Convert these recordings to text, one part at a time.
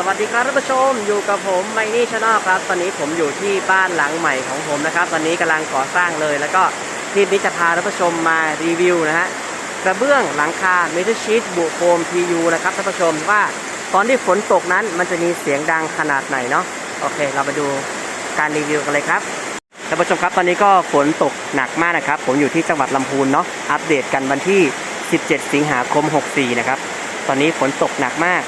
สวัสดีครับท่านผู้ชมอยู่กับผมไมนี่ชาแนลครับ ตอนนี้ผมอยู่ที่บ้านหลังใหม่ของผมนะครับ ตอนนี้กำลังก่อสร้างเลย แล้วก็คลิปนี้จะพาท่านผู้ชมมารีวิวนะฮะกระเบื้องหลังคาเมทัลชีตบุโฟม PU นะครับท่านผู้ชมว่าตอนที่ฝนตกนั้นมันจะมีเสียงดังขนาดไหนเนาะโอเค เรามาดูการรีวิวกันเลยครับท่านผู้ชมครับตอนนี้ก็ฝนตกหนักมากนะครับ ผมอยู่ที่จังหวัดลำพูนเนาะอัปเดตกันวันที่ 17 สิงหาคม 64 นะครับตอนนี้ฝนตกหนักมาก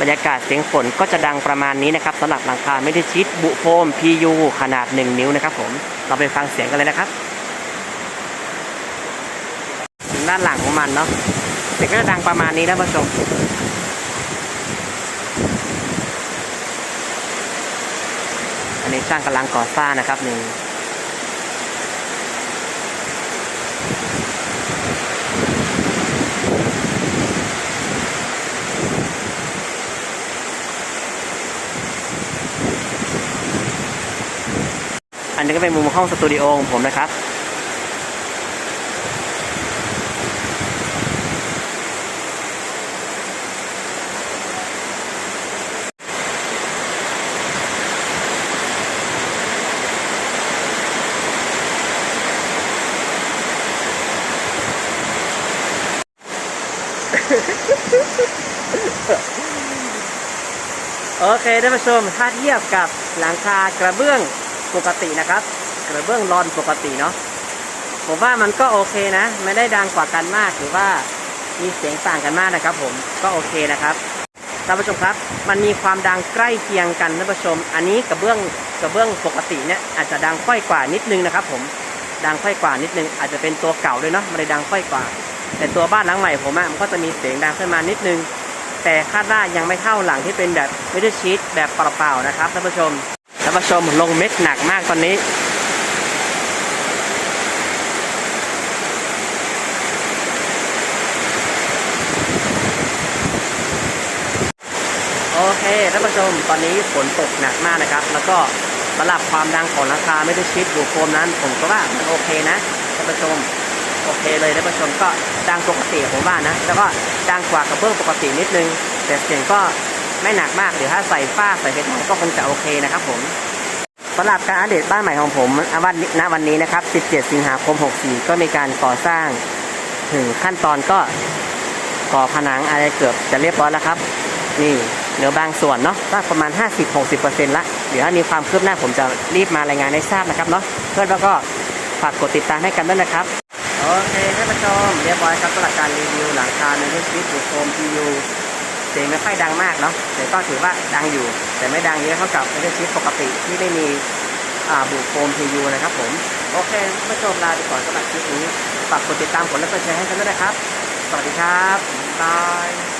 บรรยากาศเสียงฝนก็จะดังประมาณนี้นะครับสำหรับหลังคาไม่ได้ชิดบุโฟม PU ขนาด 1 นิ้วนะครับผมเราไปฟังเสียงกันเลยนะครับด้านหลังของมันเนาะเสียงก็จะดังประมาณนี้นะผู้ชมอันนี้ช่างกำลังก่อสร้างนะครับหนึ่ง นนี้ก็เป็นมุมห้องสตูดิโอของผมนะครับ โอเคท่านผู้ชมถ้าเทียบกับหลังคากระเบื้อง ปกตินะครับ กระเบื้องรอนปกติเนาะผมว่ามันก็โอเคนะ ไม่ได้ดังกว่ากันมากหรือว่ามีเสียงต่างกันมากนะครับ ผมก็โอเคนะครับท่านผู้ชมครับ มันมีความดังใกล้เคียงกันท่านผู้ชม อันนี้กระเบื้องกระเบื้องปกติเนี่ยอาจจะดังค่อยกว่านิดนึงนะครับ ผมดังค่อยกว่านิดนึง อาจจะเป็นตัวเก่าด้วยเนาะมันเลยดังค่อยกว่า แต่ตัวบ้านหลังใหม่ผมอะมันก็จะมีเสียงดังขึ้นมานิดนึง แต่คาดว่ายังไม่เท่าหลังที่เป็นแบบไม่ได้ชีตแบบเปล่าๆนะครับท่านผู้ชม ท่านผู้ชมลงเม็ดหนักมากตอนนี้ โอเคท่านผู้ชมตอนนี้ฝนตกหนักมากนะครับ แล้วก็สำหรับความดังของราคาไม่ได้ชิดบุโฟมนั้น ผมก็ว่ามันโอเคนะท่านผู้ชมโอเคเลยท่านผู้ชมก็ดังปกติผมว่านะ แล้วก็ดังกว่ากระเบื้องปกตินิดนึงแต่เสียงก็ ไม่หนักมากเดี๋ยวถ้าใส่ฝ้าใส่เพชรก็คงจะโอเคนะครับผมสำหรับการอัปเดตบ้านใหม่ของผมวันณวันนี้นะครับ 17 สิงหาคม 64 ก็มีการก่อสร้างถึงขั้นตอนก็ก่อผนังอะไรเกือบจะเรียบร้อยแล้วครับ นี่เหลือบางส่วนเนาะก็ประมาณ 50-60%ละเดี๋ยวถ้ามีความคืบหน้าผมจะรีบมารายงานให้ทราบนะครับเนาะเพื่อนแล้วก็ฝากกดติดตามให้กันด้วยนะครับ โอเคท่านผู้ชมเรียบร้อยครับสำหรับการรีวิวหลังคาในเรื่องชีวิตบุโฟม PU เสียงไม่ค่อยดังมากเนาะแต่ก็ถือว่าดังอยู่ แต่ไม่ดังเยอะเท่ากับในเรื่องชีวิตปกติที่ไม่มีอ่าบุโฟม PU นะครับผม โอเคเมื่อชมลาไปก่อนสำหรับคลิปนี้ฝากกดติดตามกดไลค์กดแชร์ให้กันด้วยนะครับ สวัสดีครับบาย